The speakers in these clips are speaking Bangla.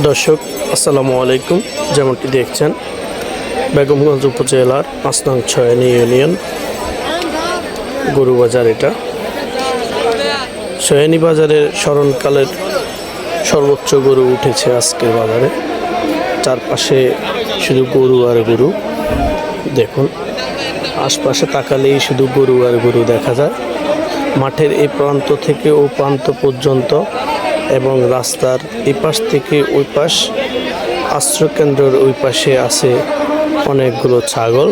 দর্শক, আসসালামু আলাইকুম। যেমনটি দেখছেন, বেগমগঞ্জ উপজেলার আসনাং ছয়নি ইউনিয়ন, গরুবাজার এটা। সয়ানি বাজারের স্মরণকালের সর্বোচ্চ গরু উঠেছে আজকের বাজারে। চারপাশে শুধু গরু আর গরু। দেখুন, আশপাশে তাকালেই শুধু গরু আর গরু দেখা যায়। মাঠের এই প্রান্ত থেকে ও প্রান্ত পর্যন্ত এবং রাস্তার এপাশ থেকে ওই পাশ আশ্রয়কেন্দ্রের ওই পাশে আছে অনেকগুলো ছাগল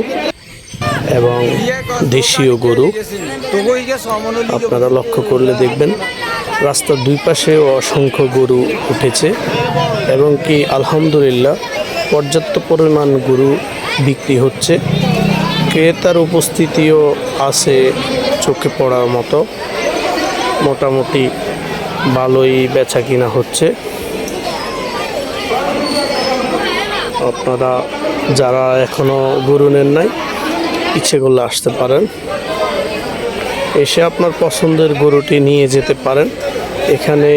এবং দেশীয় গরু। আপনারা লক্ষ্য করলে দেখবেন, রাস্তার দুই পাশে অসংখ্য গরু উঠেছে এবং কি আলহামদুলিল্লাহ পর্যাপ্ত পরিমাণ গরু বিক্রি হচ্ছে। ক্রেতার উপস্থিতিও আছে চোখে পড়ার মতো। মোটামুটি ভালোই বেচা কিনা হচ্ছে। আপনারা যারা এখনও গরু নেন নাই, ইচ্ছে করলে আসতে পারেন। এসে আপনার পছন্দের গরুটি নিয়ে যেতে পারেন। এখানে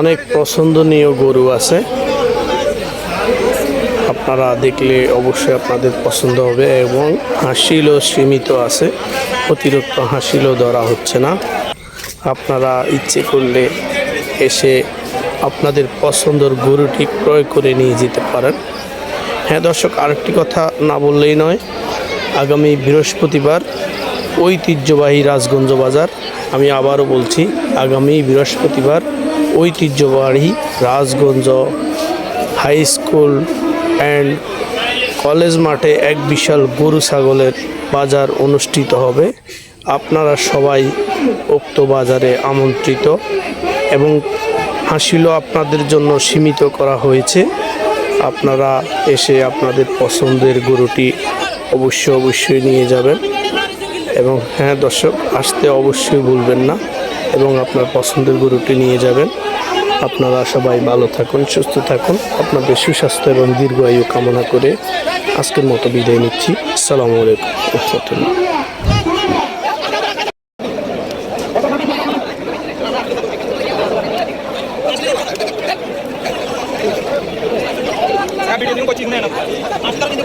অনেক পছন্দনীয় গরু আছে। আপনারা দেখলে অবশ্যই আপনাদের পছন্দ হবে এবং হাসিলও সীমিত আছে। অতিরিক্ত হাসিলও ধরা হচ্ছে না। আপনারা ইচ্ছে করলে এসে আপনাদের পছন্দের গরুটি ক্রয় করে নিয়ে যেতে পারেন। হ্যাঁ দর্শক, আরেকটি কথা না বললেই নয়, আগামী বৃহস্পতিবার ঐতিহ্যবাহী রাজগঞ্জ বাজার, আমি আবারও বলছি, আগামী বৃহস্পতিবার ঐতিহ্যবাহী Rajganj high school and college মাঠে এক বিশাল গরু ছাগলের বাজার অনুষ্ঠিত হবে। আপনারা সবাই উক্ত বাজারে আমন্ত্রিত এবং হাসিলও আপনাদের জন্য সীমিত করা হয়েছে। আপনারা এসে আপনাদের পছন্দের গরুটি অবশ্যই অবশ্যই নিয়ে যাবেন। এবং হ্যাঁ দর্শক, আসতে অবশ্যই ভুলবেন না এবং আপনার পছন্দের গরুটি নিয়ে যাবেন। আপনারা সবাই ভালো থাকুন, সুস্থ থাকুন। আপনাদের সুস্বাস্থ্য এবং দীর্ঘায়ু কামনা করে আজকের মতো বিদায় নিচ্ছি। আসসালামু আলাইকুম। রহমতুল্লাহ মাস্টার কিন্তু